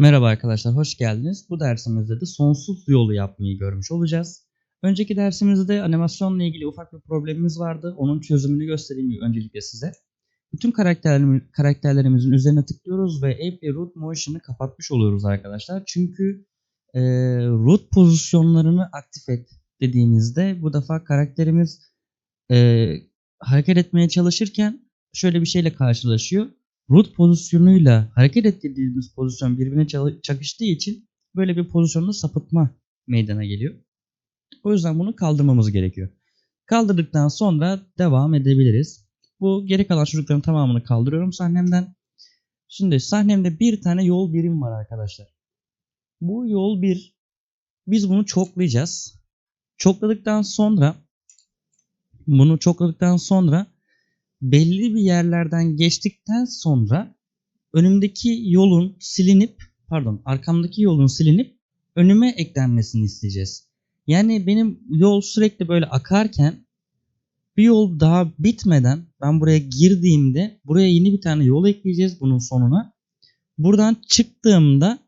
Merhaba arkadaşlar, hoş geldiniz. Bu dersimizde de sonsuz yolu yapmayı görmüş olacağız. Önceki dersimizde animasyonla ilgili ufak bir problemimiz vardı. Onun çözümünü göstereyim öncelikle size. Bütün karakterlerimiz, karakterlerimizin üzerine tıklıyoruz ve App Root Motion'ı kapatmış oluyoruz arkadaşlar. Çünkü e, root pozisyonlarını aktif et dediğimizde bu defa karakterimiz e, hareket etmeye çalışırken şöyle bir şeyle karşılaşıyor root pozisyonuyla hareket ettirdiğimiz pozisyon birbirine çakıştığı için böyle bir pozisyonda sapıtma meydana geliyor. O yüzden bunu kaldırmamız gerekiyor. Kaldırdıktan sonra devam edebiliriz. Bu geri kalan çocukların tamamını kaldırıyorum sahnemden. Şimdi sahnemde bir tane yol birim var arkadaşlar. Bu yol bir. Biz bunu çoklayacağız. Çokladıktan sonra bunu çokladıktan sonra belli bir yerlerden geçtikten sonra önümdeki yolun silinip pardon arkamdaki yolun silinip önüme eklenmesini isteyeceğiz. Yani benim yol sürekli böyle akarken bir yol daha bitmeden ben buraya girdiğimde buraya yeni bir tane yol ekleyeceğiz bunun sonuna. Buradan çıktığımda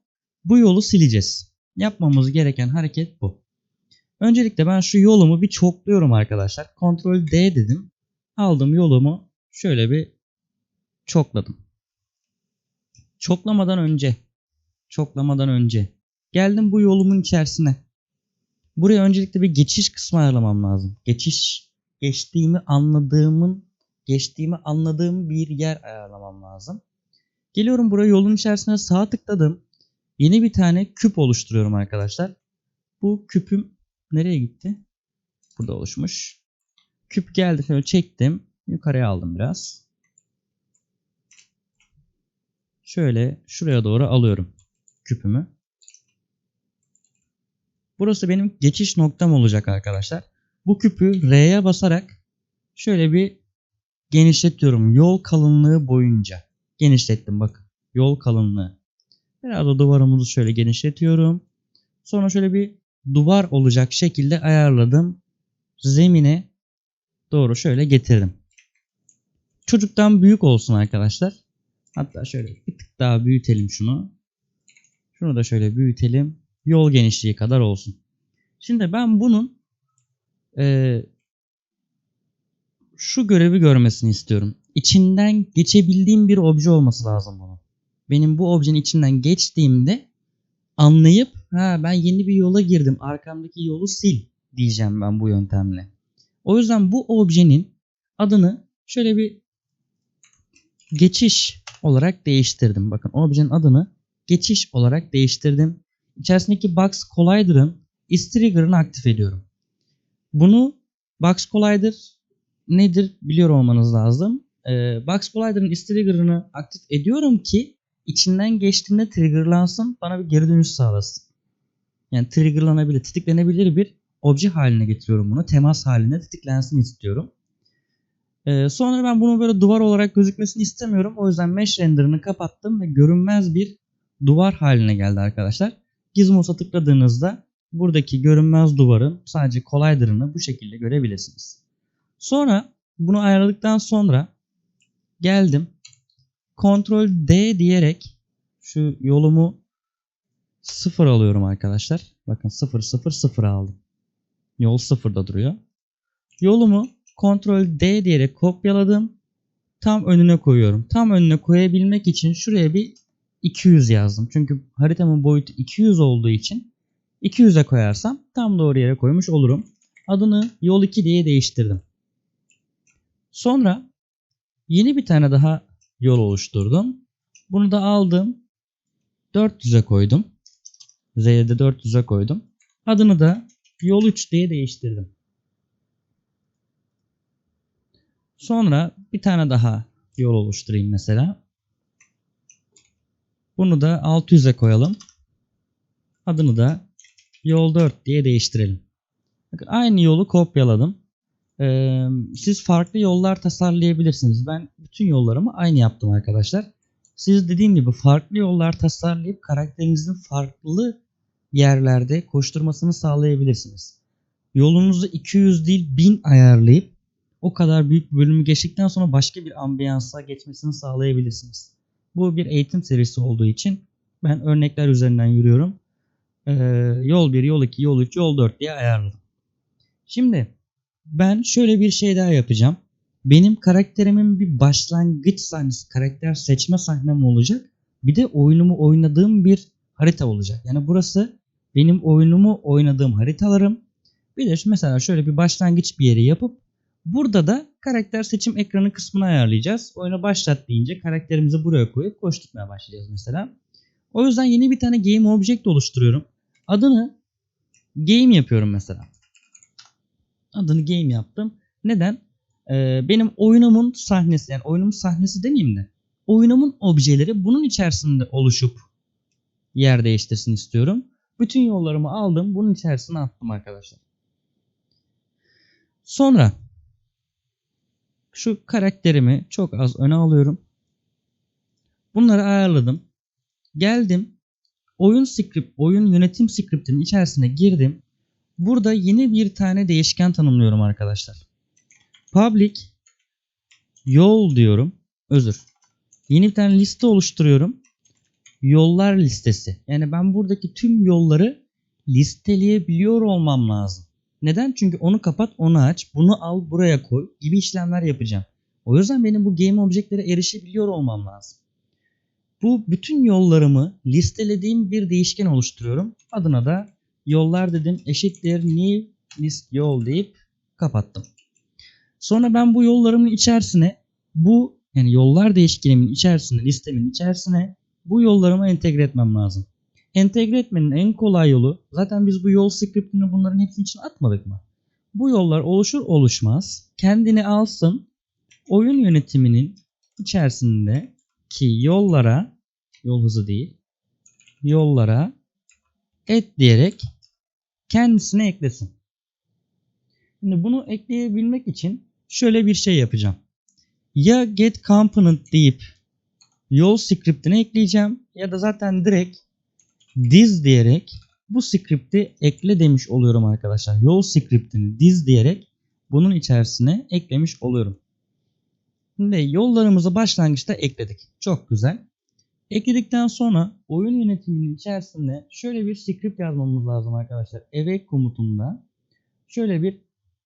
bu yolu sileceğiz. Yapmamız gereken hareket bu. Öncelikle ben şu yolumu bir çokluyorum arkadaşlar. Ctrl D dedim aldım yolumu şöyle bir çokladım. Çoklamadan önce çoklamadan önce geldim bu yolumun içerisine. Buraya öncelikle bir geçiş kısmı ayarlamam lazım. Geçiş geçtiğimi anladığımın geçtiğimi anladığım bir yer ayarlamam lazım. Geliyorum buraya yolun içerisine sağ tıkladım. Yeni bir tane küp oluşturuyorum arkadaşlar. Bu küpüm nereye gitti? Burada oluşmuş. Küp geldi şöyle çektim. Yukarıya aldım biraz. Şöyle şuraya doğru alıyorum küpümü. Burası benim geçiş noktam olacak arkadaşlar. Bu küpü R'ye basarak şöyle bir genişletiyorum. Yol kalınlığı boyunca. Genişlettim bakın. Yol kalınlığı. Biraz da duvarımızı şöyle genişletiyorum. Sonra şöyle bir duvar olacak şekilde ayarladım. Zemine doğru şöyle getirdim. Çocuktan büyük olsun arkadaşlar. Hatta şöyle bir tık daha büyütelim şunu. Şunu da şöyle büyütelim. Yol genişliği kadar olsun. Şimdi ben bunun e, şu görevi görmesini istiyorum. İçinden geçebildiğim bir obje olması lazım bunun. Benim bu objenin içinden geçtiğimde anlayıp ha ben yeni bir yola girdim arkamdaki yolu sil diyeceğim ben bu yöntemle. O yüzden bu objenin adını şöyle bir geçiş olarak değiştirdim. Bakın objenin adını geçiş olarak değiştirdim. İçerisindeki Box Collider'ın is trigger'ını aktif ediyorum. Bunu Box Collider nedir biliyor olmanız lazım. Ee, Box Collider'ın is trigger'ını aktif ediyorum ki içinden geçtiğinde triggerlansın bana bir geri dönüş sağlasın. Yani triggerlanabilir, tetiklenebilir bir obje haline getiriyorum bunu. Temas haline tetiklensin istiyorum. Ee, sonra ben bunu böyle duvar olarak gözükmesini istemiyorum. O yüzden mesh render'ını kapattım ve görünmez bir duvar haline geldi arkadaşlar. Gizmos'a tıkladığınızda buradaki görünmez duvarın sadece collider'ını bu şekilde görebilirsiniz. Sonra bunu ayarladıktan sonra geldim. Ctrl D diyerek şu yolumu sıfır alıyorum arkadaşlar. Bakın sıfır sıfır sıfır aldım. Yol sıfırda duruyor. Yolumu Ctrl D diyerek kopyaladım. Tam önüne koyuyorum. Tam önüne koyabilmek için şuraya bir 200 yazdım. Çünkü haritamın boyutu 200 olduğu için 200'e koyarsam tam doğru yere koymuş olurum. Adını yol 2 diye değiştirdim. Sonra yeni bir tane daha yol oluşturdum. Bunu da aldım. 400'e koydum. Z'de 400'e koydum. Adını da yol 3 diye değiştirdim. Sonra bir tane daha yol oluşturayım mesela. Bunu da 600'e koyalım. Adını da yol 4 diye değiştirelim. Bakın aynı yolu kopyaladım. Ee, siz farklı yollar tasarlayabilirsiniz. Ben bütün yollarımı aynı yaptım arkadaşlar. Siz dediğim gibi farklı yollar tasarlayıp karakterinizin farklı yerlerde koşturmasını sağlayabilirsiniz. Yolunuzu 200 değil 1000 ayarlayıp o kadar büyük bir bölümü geçtikten sonra başka bir ambiyansa geçmesini sağlayabilirsiniz. Bu bir eğitim serisi olduğu için Ben örnekler üzerinden yürüyorum. Ee, yol 1, yol 2, yol 3, yol 4 diye ayarladım. Şimdi ben şöyle bir şey daha yapacağım. Benim karakterimin bir başlangıç sahnesi, karakter seçme sahnem olacak. Bir de oyunumu oynadığım bir harita olacak. Yani burası benim oyunumu oynadığım haritalarım. Bir de mesela şöyle bir başlangıç bir yeri yapıp burada da karakter seçim ekranı kısmını ayarlayacağız. Oyuna başlat deyince karakterimizi buraya koyup koşturmaya başlayacağız mesela. O yüzden yeni bir tane game object oluşturuyorum. Adını game yapıyorum mesela. Adını game yaptım. Neden? Ee, benim oyunumun sahnesi yani oyunumun sahnesi demeyeyim de oyunumun objeleri bunun içerisinde oluşup yer değiştirsin istiyorum. Bütün yollarımı aldım. Bunun içerisine attım arkadaşlar. Sonra şu karakterimi çok az öne alıyorum. Bunları ayarladım. Geldim. Oyun script, oyun yönetim scriptinin içerisine girdim. Burada yeni bir tane değişken tanımlıyorum arkadaşlar. Public yol diyorum. Özür. Yeni bir tane liste oluşturuyorum. Yollar listesi. Yani ben buradaki tüm yolları listeleyebiliyor olmam lazım. Neden? Çünkü onu kapat, onu aç, bunu al, buraya koy gibi işlemler yapacağım. O yüzden benim bu game objectlere erişebiliyor olmam lazım. Bu bütün yollarımı listelediğim bir değişken oluşturuyorum. Adına da yollar dedim eşittir new list yol deyip kapattım. Sonra ben bu yollarımın içerisine bu yani yollar değişkenimin içerisine listemin içerisine bu yollarımı entegre etmem lazım. Entegre etmenin en kolay yolu zaten biz bu yol scriptini bunların hepsinin için atmadık mı? Bu yollar oluşur oluşmaz kendini alsın oyun yönetiminin içerisinde ki yollara yol hızı değil yollara et diyerek kendisine eklesin. Şimdi bunu ekleyebilmek için şöyle bir şey yapacağım. Ya get component deyip yol scriptini ekleyeceğim ya da zaten direkt diz diyerek bu script'i ekle demiş oluyorum arkadaşlar. Yol scriptini diz diyerek bunun içerisine eklemiş oluyorum. Şimdi yollarımızı başlangıçta ekledik. Çok güzel. Ekledikten sonra oyun yönetiminin içerisinde şöyle bir script yazmamız lazım arkadaşlar. Awake komutunda şöyle bir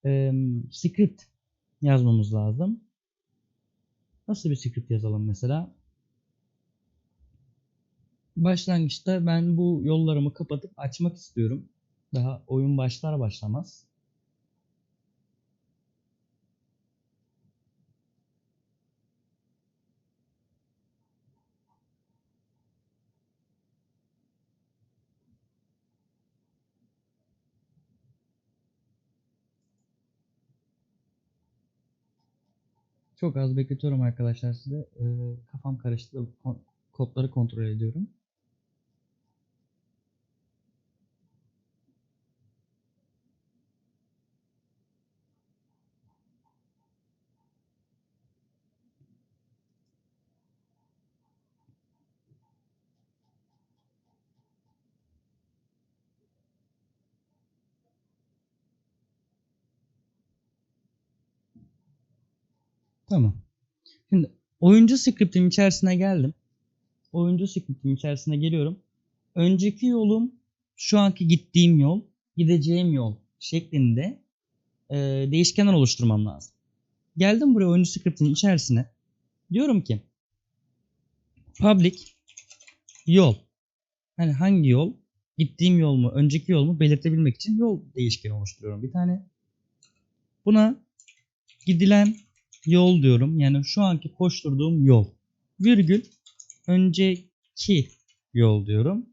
e, script yazmamız lazım. Nasıl bir script yazalım mesela? Başlangıçta ben bu yollarımı kapatıp açmak istiyorum. Daha oyun başlar başlamaz. Çok az bekletiyorum arkadaşlar size. Ee, kafam karıştı. Kodları kontrol ediyorum. Tamam. Şimdi oyuncu script'in içerisine geldim. Oyuncu script'in içerisine geliyorum. Önceki yolum şu anki gittiğim yol, gideceğim yol şeklinde e, değişkenler oluşturmam lazım. Geldim buraya oyuncu script'in içerisine. Diyorum ki public yol. Hani hangi yol? Gittiğim yol mu, önceki yol mu belirtebilmek için yol değişkeni oluşturuyorum bir tane. Buna gidilen yol diyorum. Yani şu anki koşturduğum yol. Virgül önceki yol diyorum.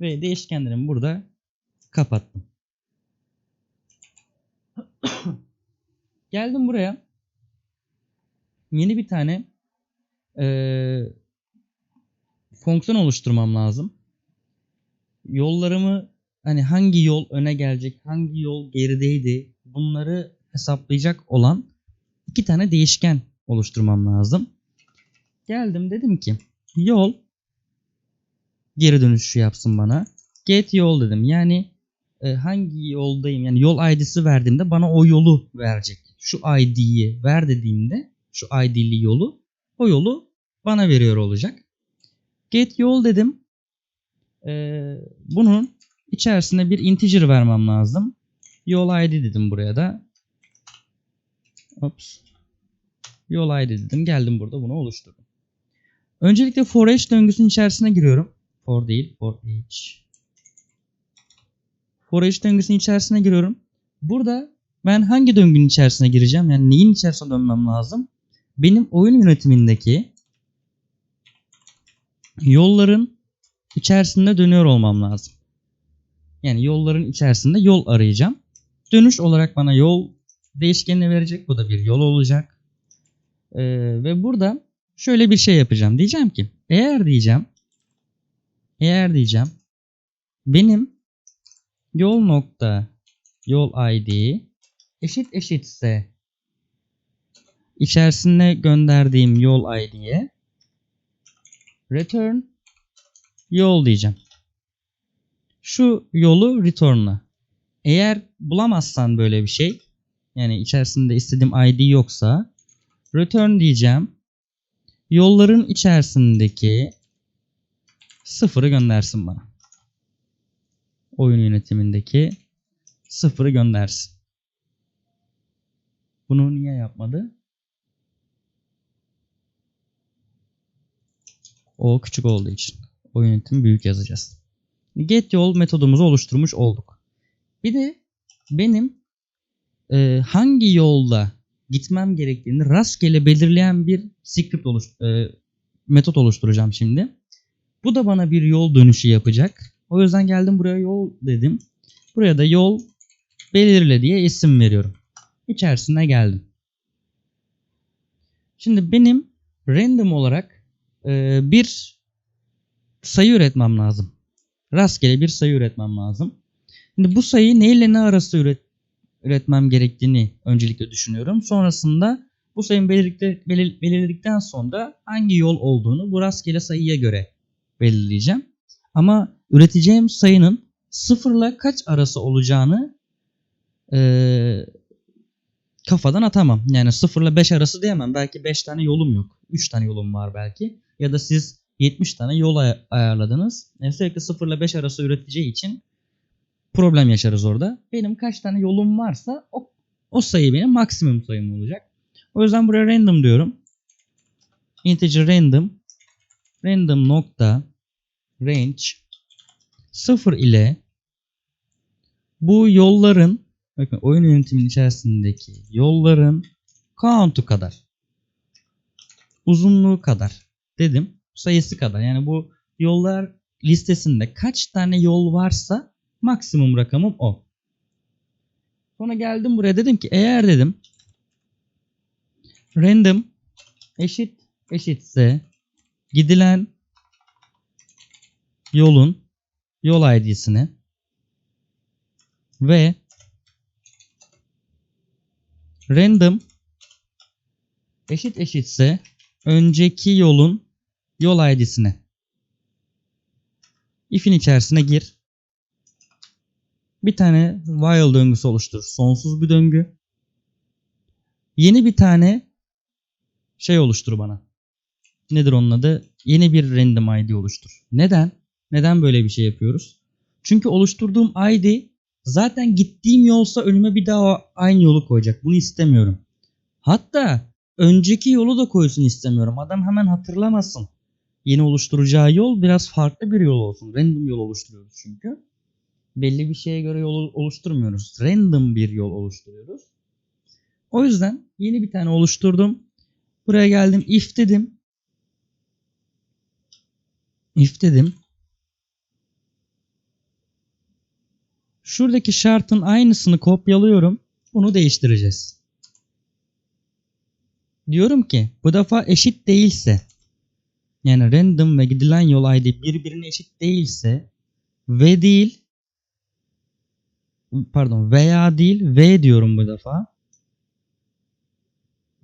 Ve değişkenlerimi burada kapattım. Geldim buraya. Yeni bir tane e, fonksiyon oluşturmam lazım. Yollarımı hani hangi yol öne gelecek, hangi yol gerideydi bunları hesaplayacak olan iki tane değişken oluşturmam lazım. Geldim dedim ki yol geri dönüşü yapsın bana. Get yol dedim. Yani e, hangi yoldayım yani yol ID'si verdiğimde bana o yolu verecek. Şu ID'yi ver dediğimde şu ID'li yolu o yolu bana veriyor olacak. Get yol dedim. Ee, bunun içerisine bir integer vermem lazım. Yol ID dedim buraya da. Ops. Yol ID dedim. Geldim burada bunu oluşturdum. Öncelikle for each döngüsünün içerisine giriyorum. For değil. For each. For each döngüsünün içerisine giriyorum. Burada ben hangi döngünün içerisine gireceğim? Yani neyin içerisine dönmem lazım? Benim oyun yönetimindeki yolların içerisinde dönüyor olmam lazım. Yani yolların içerisinde yol arayacağım. Dönüş olarak bana yol değişkenini verecek. Bu da bir yol olacak. Ee, ve burada şöyle bir şey yapacağım. Diyeceğim ki eğer diyeceğim eğer diyeceğim benim yol nokta yol id eşit eşitse içerisine gönderdiğim yol id'ye return yol diyeceğim. Şu yolu return'la. Eğer bulamazsan böyle bir şey yani içerisinde istediğim id yoksa return diyeceğim. Yolların içerisindeki sıfırı göndersin bana. Oyun yönetimindeki sıfırı göndersin. Bunu niye yapmadı? O küçük olduğu için. O yönetimi büyük yazacağız. Get yol metodumuzu oluşturmuş olduk. Bir de benim e, hangi yolda gitmem gerektiğini rastgele belirleyen bir script oluş, e, metot oluşturacağım şimdi. Bu da bana bir yol dönüşü yapacak. O yüzden geldim buraya yol dedim. Buraya da yol belirle diye isim veriyorum. İçerisine geldim. Şimdi benim random olarak e, bir sayı üretmem lazım. Rastgele bir sayı üretmem lazım. Şimdi bu sayıyı ne ile ne arası üret, üretmem gerektiğini öncelikle düşünüyorum. Sonrasında bu belir, belirledikten sonra hangi yol olduğunu bu rastgele sayıya göre belirleyeceğim. Ama üreteceğim sayının sıfırla kaç arası olacağını e, kafadan atamam. Yani 0 ile 5 arası diyemem. Belki 5 tane yolum yok. 3 tane yolum var belki. Ya da siz 70 tane yol ay- ayarladınız. Sürekli 0 ile 5 arası üreteceği için problem yaşarız orada. Benim kaç tane yolum varsa o, o sayı benim maksimum sayım olacak. O yüzden buraya random diyorum. Integer random random nokta range 0 ile bu yolların bakın oyun yönetiminin içerisindeki yolların count'u kadar uzunluğu kadar dedim sayısı kadar yani bu yollar listesinde kaç tane yol varsa maksimum rakamım o. Sonra geldim buraya dedim ki eğer dedim random eşit eşitse gidilen yolun yol id'sini ve random eşit eşitse önceki yolun yol id'sine if'in içerisine gir. Bir tane while döngüsü oluştur. Sonsuz bir döngü. Yeni bir tane şey oluştur bana. Nedir onun adı? Yeni bir random id oluştur. Neden? Neden böyle bir şey yapıyoruz? Çünkü oluşturduğum id zaten gittiğim yolsa önüme bir daha aynı yolu koyacak. Bunu istemiyorum. Hatta önceki yolu da koysun istemiyorum. Adam hemen hatırlamasın. Yeni oluşturacağı yol biraz farklı bir yol olsun. Random yol oluşturuyoruz çünkü. Belli bir şeye göre yol oluşturmuyoruz. Random bir yol oluşturuyoruz. O yüzden yeni bir tane oluşturdum. Buraya geldim if dedim. If dedim. Şuradaki şartın aynısını kopyalıyorum. Bunu değiştireceğiz. Diyorum ki bu defa eşit değilse yani random ve gidilen yol id birbirine eşit değilse ve değil pardon veya değil v diyorum bu defa.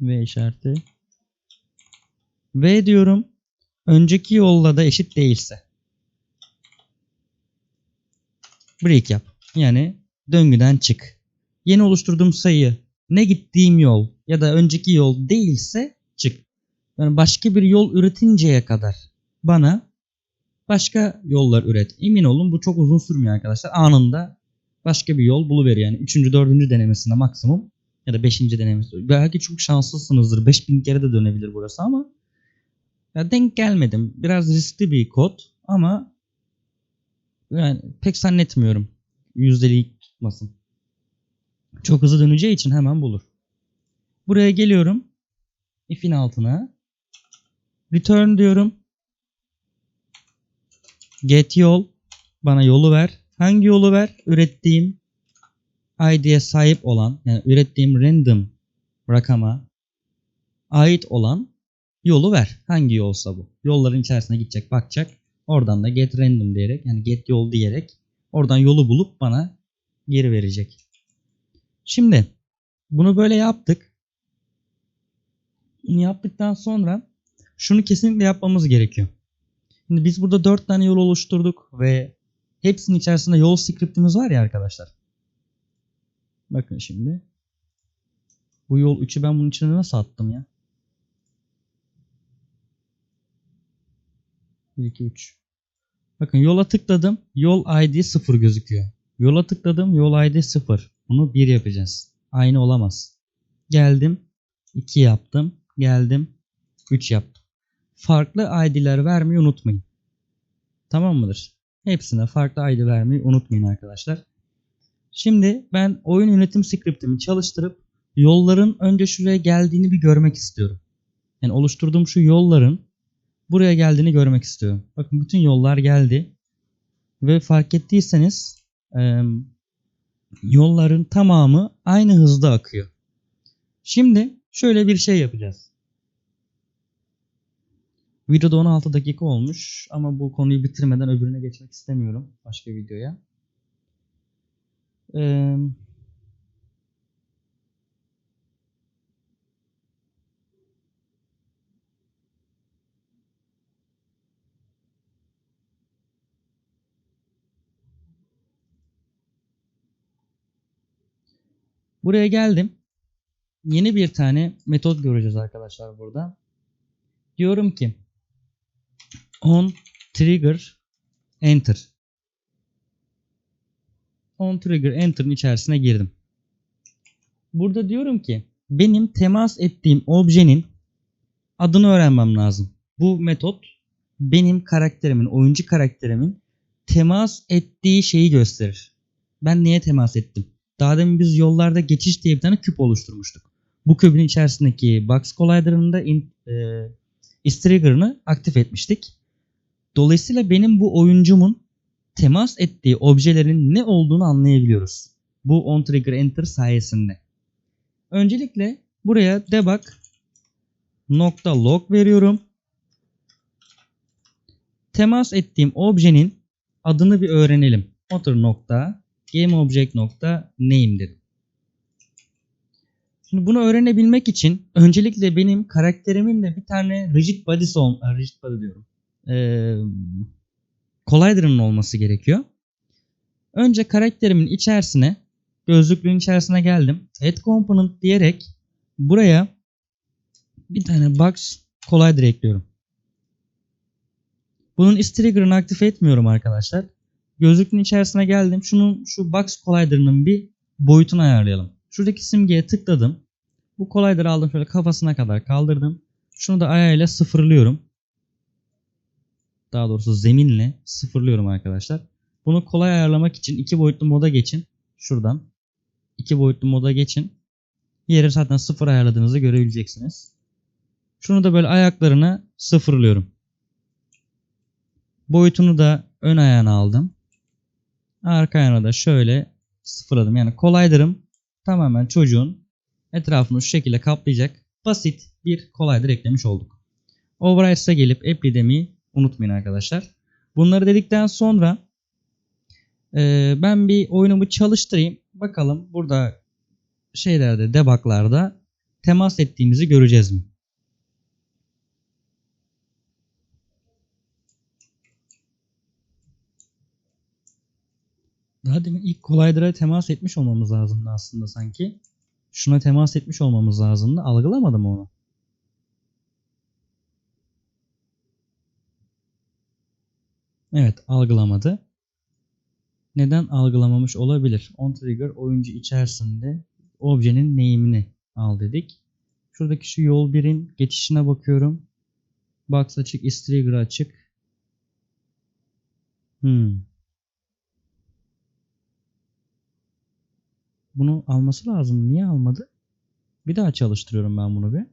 V işareti. V diyorum. Önceki yolla da eşit değilse. Break yap. Yani döngüden çık. Yeni oluşturduğum sayı ne gittiğim yol ya da önceki yol değilse çık. Yani başka bir yol üretinceye kadar bana başka yollar üret. Emin olun bu çok uzun sürmüyor arkadaşlar. Anında başka bir yol buluveriyor. Yani 3. 4. denemesinde maksimum ya da 5. denemesi. Belki çok şanslısınızdır. 5000 kere de dönebilir burası ama ya denk gelmedim. Biraz riskli bir kod ama yani pek zannetmiyorum. Yüzdeliği tutmasın. Çok hızlı döneceği için hemen bulur. Buraya geliyorum. If'in altına. Return diyorum. Get yol. Bana yolu ver. Hangi yolu ver? Ürettiğim ID'ye sahip olan yani ürettiğim random rakama ait olan yolu ver. Hangi yolsa bu. Yolların içerisine gidecek bakacak. Oradan da get random diyerek yani get yol diyerek oradan yolu bulup bana geri verecek. Şimdi bunu böyle yaptık. Bunu yaptıktan sonra şunu kesinlikle yapmamız gerekiyor. Şimdi biz burada 4 tane yol oluşturduk ve hepsinin içerisinde yol scriptimiz var ya arkadaşlar. Bakın şimdi. Bu yol 3'ü ben bunun içine nasıl attım ya? 1, 2, 3. Bakın yola tıkladım. Yol ID 0 gözüküyor. Yola tıkladım. Yol ID 0. Bunu 1 yapacağız. Aynı olamaz. Geldim. 2 yaptım. Geldim. 3 yaptım. Farklı ID'ler vermeyi unutmayın. Tamam mıdır? Hepsine farklı ID vermeyi unutmayın arkadaşlar. Şimdi ben oyun yönetim scriptimi çalıştırıp yolların önce şuraya geldiğini bir görmek istiyorum. Yani oluşturduğum şu yolların buraya geldiğini görmek istiyorum. Bakın bütün yollar geldi. Ve fark ettiyseniz yolların tamamı aynı hızda akıyor. Şimdi şöyle bir şey yapacağız. Videoda 16 dakika olmuş ama bu konuyu bitirmeden öbürüne geçmek istemiyorum. Başka videoya. Ee, Buraya geldim. Yeni bir tane metot göreceğiz arkadaşlar burada. Diyorum ki on trigger enter. On trigger enter'ın içerisine girdim. Burada diyorum ki benim temas ettiğim objenin adını öğrenmem lazım. Bu metot benim karakterimin, oyuncu karakterimin temas ettiği şeyi gösterir. Ben neye temas ettim? Daha demin biz yollarda geçiş diye bir tane küp oluşturmuştuk. Bu küpün içerisindeki Box Collider'ın da in, e, trigger'ını aktif etmiştik. Dolayısıyla benim bu oyuncumun temas ettiği objelerin ne olduğunu anlayabiliyoruz. Bu on trigger enter sayesinde. Öncelikle buraya debug nokta log veriyorum. Temas ettiğim objenin adını bir öğrenelim. Motor nokta gameObject nokta name dedim. Şimdi bunu öğrenebilmek için öncelikle benim karakterimin de bir tane rigid body'si ol, rigid body diyorum. Ee, Collider'ın olması gerekiyor. Önce karakterimin içerisine gözlüklüğün içerisine geldim. Add component diyerek buraya bir tane box collider ekliyorum. Bunun is trigger'ını aktif etmiyorum arkadaşlar. Gözlüklüğün içerisine geldim. Şunun şu box collider'ının bir boyutunu ayarlayalım. Şuradaki simgeye tıkladım. Bu collider'ı aldım şöyle kafasına kadar kaldırdım. Şunu da ayağıyla sıfırlıyorum daha doğrusu zeminle sıfırlıyorum arkadaşlar. Bunu kolay ayarlamak için iki boyutlu moda geçin. Şuradan. iki boyutlu moda geçin. Yeri zaten sıfır ayarladığınızı görebileceksiniz. Şunu da böyle ayaklarını sıfırlıyorum. Boyutunu da ön ayağına aldım. Arka ayağına da şöyle sıfırladım. Yani kolaylarım tamamen çocuğun etrafını şu şekilde kaplayacak basit bir kolaydır eklemiş olduk. Override'e gelip Epidemi unutmayın arkadaşlar. Bunları dedikten sonra e, ben bir oyunumu çalıştırayım. Bakalım burada şeylerde debuglarda temas ettiğimizi göreceğiz mi? Daha demin ilk Collider'a temas etmiş olmamız lazımdı aslında sanki. Şuna temas etmiş olmamız lazımdı. Algılamadım onu. Evet algılamadı. Neden algılamamış olabilir? On trigger oyuncu içerisinde objenin name'ini al dedik. Şuradaki şu yol 1'in geçişine bakıyorum. Box açık, is trigger açık. Hmm. Bunu alması lazım. Niye almadı? Bir daha çalıştırıyorum ben bunu bir.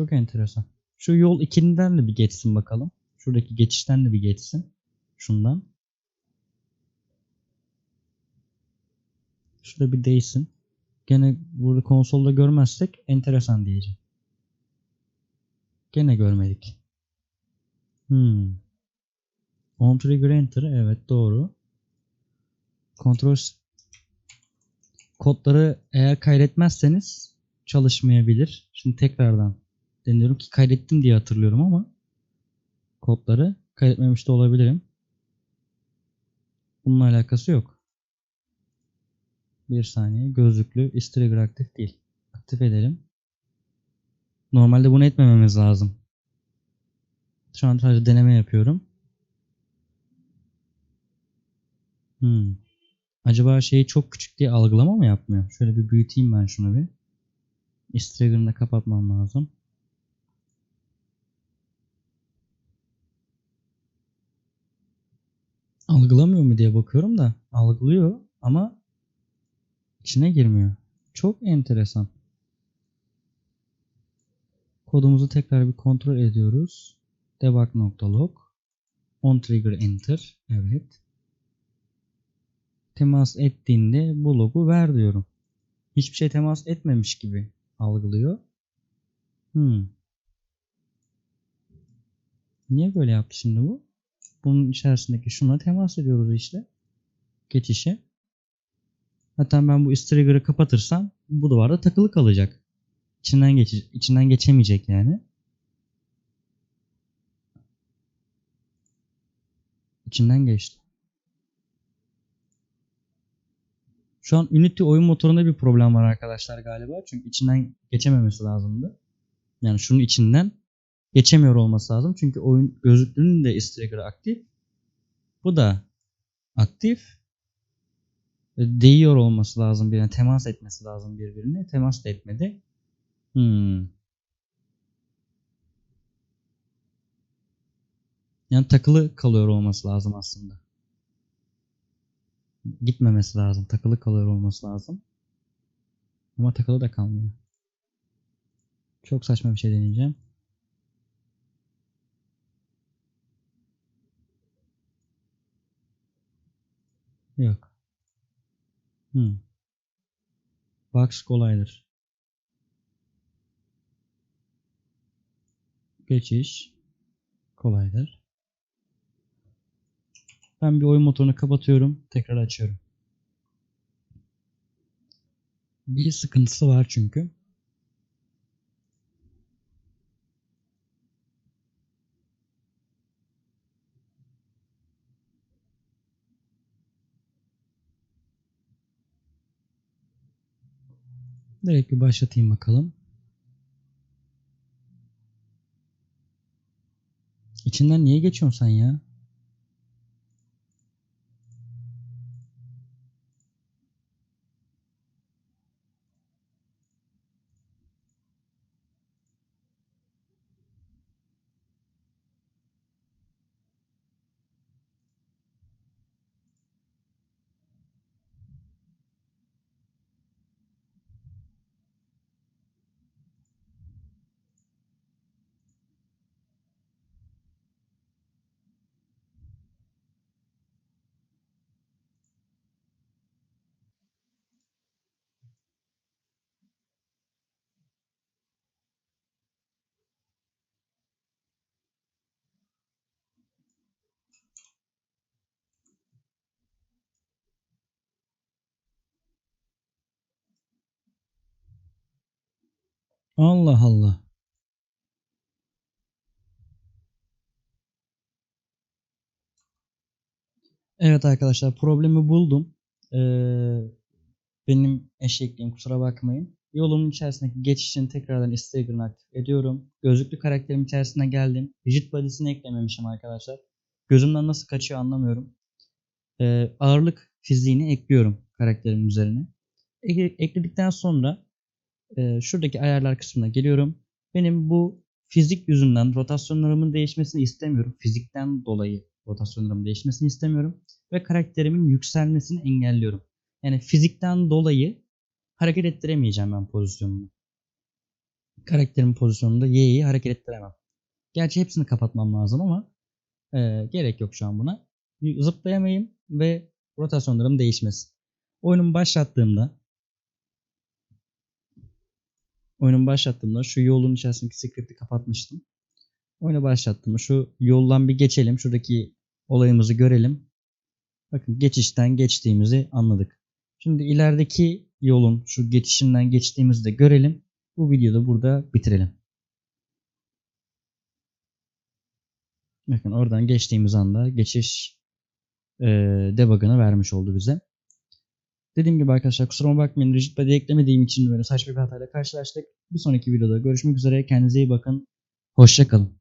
Çok enteresan. Şu yol 2'den de bir geçsin bakalım. Şuradaki geçişten de bir geçsin. Şundan. Şurada bir değsin. Gene burada konsolda görmezsek enteresan diyeceğim. Gene görmedik. Hmm. On trigger enter. Evet doğru. Kontrol kodları eğer kaydetmezseniz çalışmayabilir. Şimdi tekrardan deniyorum ki kaydettim diye hatırlıyorum ama kodları kaydetmemiş de olabilirim. Bununla alakası yok. Bir saniye. Gözlüklü is trigger aktif değil. Aktif edelim. Normalde bunu etmememiz lazım. Şu an sadece deneme yapıyorum. Hmm. Acaba şeyi çok küçük diye algılama mı yapmıyor? Şöyle bir büyüteyim ben şunu bir. Is trigger'ını da kapatmam lazım. Algılamıyor mu diye bakıyorum da algılıyor ama içine girmiyor. Çok enteresan. Kodumuzu tekrar bir kontrol ediyoruz. Debug.log On trigger enter. Evet. Temas ettiğinde bu logu ver diyorum. Hiçbir şey temas etmemiş gibi algılıyor. Hmm. Niye böyle yaptı şimdi bu? Bunun içerisindeki şuna temas ediyoruz işte. Geçişe. Hatta ben bu trigger'ı kapatırsam bu duvarda takılı kalacak. İçinden geç içinden geçemeyecek yani. İçinden geçti. Şu an Unity oyun motorunda bir problem var arkadaşlar galiba. Çünkü içinden geçememesi lazımdı. Yani şunun içinden geçemiyor olması lazım. Çünkü oyun gözlüğünün de trigger'ı aktif. Bu da aktif. Değiyor olması lazım birine. Temas etmesi lazım birbirine. Temas da etmedi. Hmm. Yani takılı kalıyor olması lazım aslında. Gitmemesi lazım. Takılı kalıyor olması lazım. Ama takılı da kalmıyor. Çok saçma bir şey deneyeceğim. Yok. Hmm. Box kolaydır. Geçiş kolaydır. Ben bir oyun motorunu kapatıyorum. Tekrar açıyorum. Bir sıkıntısı var çünkü. Direkt bir başlatayım bakalım. İçinden niye geçiyorsun sen ya? Allah Allah. Evet arkadaşlar problemi buldum. Ee, benim eşekliğim kusura bakmayın. Yolumun içerisindeki geçişini tekrardan Instagram'a aktif ediyorum. Gözlüklü karakterim içerisine geldim. Rigid body'sini eklememişim arkadaşlar. Gözümden nasıl kaçıyor anlamıyorum. Ee, ağırlık fiziğini ekliyorum karakterimin üzerine. Ek- ekledikten sonra e, şuradaki ayarlar kısmına geliyorum. Benim bu fizik yüzünden rotasyonlarımın değişmesini istemiyorum. Fizikten dolayı rotasyonlarımın değişmesini istemiyorum. Ve karakterimin yükselmesini engelliyorum. Yani fizikten dolayı hareket ettiremeyeceğim ben pozisyonumu. Karakterimin pozisyonunda Y'yi hareket ettiremem. Gerçi hepsini kapatmam lazım ama e, gerek yok şu an buna. Zıplayamayayım ve rotasyonlarım değişmesin. Oyunumu başlattığımda oyunu başlattığımda şu yolun içerisindeki script'i kapatmıştım. Oyunu başlattığımda şu yoldan bir geçelim. Şuradaki olayımızı görelim. Bakın geçişten geçtiğimizi anladık. Şimdi ilerideki yolun şu geçişinden geçtiğimizi de görelim. Bu videoda burada bitirelim. Bakın oradan geçtiğimiz anda geçiş e, debug'ını vermiş oldu bize. Dediğim gibi arkadaşlar kusuruma bakmayın. Rigid body eklemediğim için böyle saçma bir hatayla karşılaştık. Bir sonraki videoda görüşmek üzere. Kendinize iyi bakın. Hoşçakalın.